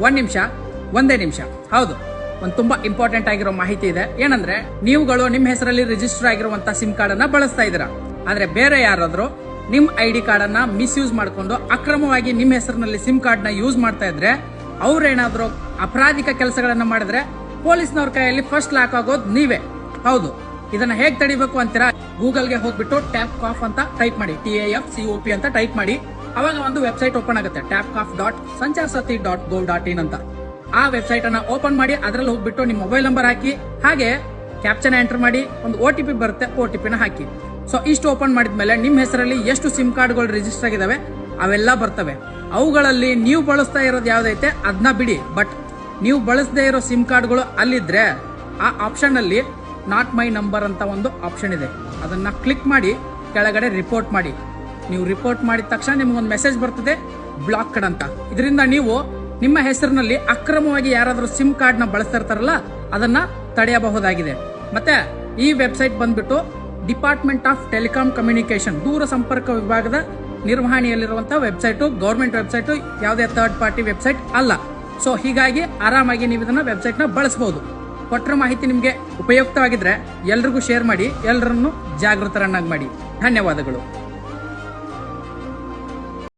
ಒಂದ್ ನಿಮಿಷ, ಒಂದೇ ನಿಮಿಷ. ಹೌದು, ಒಂದು ತುಂಬಾ ಇಂಪಾರ್ಟೆಂಟ್ ಆಗಿರೋ ಮಾಹಿತಿ ಇದೆ. ಏನಂದ್ರೆ, ನೀವುಗಳು ನಿಮ್ಮ ಹೆಸರಲ್ಲಿ ರಿಜಿಸ್ಟರ್ ಆಗಿರುವಂತ ಸಿಮ್ ಕಾರ್ಡ್ ಅನ್ನ ಬಳಸ್ತಾ ಇದೀರಾ ಆದ್ರೆ ಬೇರೆ ಯಾರಾದ್ರೂ ನಿಮ್ ಐ ಡಿ ಕಾರ್ಡ್ ಅನ್ನ ಮಿಸ್ಯೂಸ್ ಮಾಡ್ಕೊಂಡು ಅಕ್ರಮವಾಗಿ ನಿಮ್ಮ ಹೆಸರಿನಲ್ಲಿ ಸಿಮ್ ಕಾರ್ಡ್ನ ಯೂಸ್ ಮಾಡ್ತಾ ಇದ್ರೆ, ಅವ್ರೇನಾದ್ರೂ ಅಪರಾಧಿಕ ಕೆಲಸಗಳನ್ನ ಮಾಡಿದ್ರೆ ಪೊಲೀಸ್ನವ್ರ ಕೈಯಲ್ಲಿ ಫಸ್ಟ್ ಲಾಕ್ ಆಗೋದು ನೀವೇ. ಹೌದು, ಇದನ್ನ ಹೇಗ್ ತಡಿಬೇಕು ಅಂತೀರಾ? ಗೂಗಲ್ಗೆ ಹೋಗ್ಬಿಟ್ಟು ಟ್ಯಾಪ್ ಕಾಫ್ ಅಂತ ಟೈಪ್ ಮಾಡಿ T F C O P ಅಂತ ಟೈಪ್ ಮಾಡಿ. ಅವಾಗ ಒಂದು ವೆಬ್ಸೈಟ್ ಓಪನ್ ಆಗುತ್ತೆ TAFCOP dot Sanchar Saathi dot go dot in ಅಂತ. ಆ ವೆಬ್ಸೈಟ್ ಅನ್ನ ಓಪನ್ ಮಾಡಿ ಅದರಲ್ಲಿ ಹೋಗ್ಬಿಟ್ಟು ನಿಮ್ಮ ಮೊಬೈಲ್ ನಂಬರ್ ಹಾಕಿ, ಹಾಗೆ ಕ್ಯಾಪ್ಚನ್ ಎಂಟರ್ ಮಾಡಿ, ಒಂದು ಒ ಟಿ ಪಿ ಬರುತ್ತೆ ಒ ಟಿ ಪಿನ ಹಾಕಿ. ಸೊ ಇಷ್ಟು ಓಪನ್ ಮಾಡಿದ ಮೇಲೆ ನಿಮ್ಮ ಹೆಸರಲ್ಲಿ ಎಷ್ಟು ಸಿಮ್ ಕಾರ್ಡ್ಗಳು ರಿಜಿಸ್ಟರ್ ಆಗಿದಾವೆ, ಅವೆಲ್ಲ ಬರ್ತವೆ. ಅವುಗಳಲ್ಲಿ ನೀವು ಬಳಸ್ತಾ ಇರೋದು ಯಾವ್ದೈತೆ ಅದನ್ನ ಬಿಡಿ. ಬಟ್ ನೀವು ಬಳಸದೇ ಇರೋ ಸಿಮ್ ಕಾರ್ಡ್ಗಳು ಅಲ್ಲಿದ್ರೆ, ಆ ಆಪ್ಷನ್ ಅಲ್ಲಿ ನಾಟ್ ಮೈ ನಂಬರ್ ಅಂತ ಒಂದು ಆಪ್ಷನ್ ಇದೆ. ಅದನ್ನ ಕ್ಲಿಕ್ ಮಾಡಿ, ಕೆಳಗಡೆ ರಿಪೋರ್ಟ್ ಮಾಡಿ. ನೀವು ರಿಪೋರ್ಟ್ ಮಾಡಿದ ತಕ್ಷಣ ನಿಮಗೊಂದು ಮೆಸೇಜ್ ಬರ್ತದೆ ಬ್ಲಾಕ್ಡ್ ಅಂತ. ಇದರಿಂದ ನೀವು ನಿಮ್ಮ ಹೆಸರಿನಲ್ಲಿ ಅಕ್ರಮವಾಗಿ ಯಾರಾದರೂ ಸಿಮ್ ಕಾರ್ಡ್ನ ಬಳಸ್ತಾ ಇರ್ತಾರಲ್ಲ, ಅದನ್ನ ತಡೆಯಬಹುದಾಗಿದೆ. ಮತ್ತೆ ಈ ವೆಬ್ಸೈಟ್ ಬಂದ್ಬಿಟ್ಟು ಡಿಪಾರ್ಟ್ಮೆಂಟ್ ಆಫ್ ಟೆಲಿಕಾಂ ಕಮ್ಯುನಿಕೇಶನ್ ದೂರ ಸಂಪರ್ಕ ವಿಭಾಗದ ನಿರ್ವಹಣೆಯಲ್ಲಿರುವಂತಹ ವೆಬ್ಸೈಟು ಗೌರ್ಮೆಂಟ್ ವೆಬ್ಸೈಟು ಯಾವುದೇ ಥರ್ಡ್ ಪಾರ್ಟಿ ವೆಬ್ಸೈಟ್ ಅಲ್ಲ. ಸೊ ಹೀಗಾಗಿ ಆರಾಮಾಗಿ ನೀವು ಇದನ್ನ ವೆಬ್ಸೈಟ್ನ ಬಳಸಬಹುದು ಕೊಟ್ಟರ ಮಾಹಿತಿ ನಿಮಗೆ ಉಪಯುಕ್ತವಾಗಿದ್ರೆ ಎಲ್ರಿಗೂ ಶೇರ್ ಮಾಡಿ ಎಲ್ಲರನ್ನು ಜಾಗೃತರನ್ನಾಗಿ ಮಾಡಿ. ಧನ್ಯವಾದಗಳು.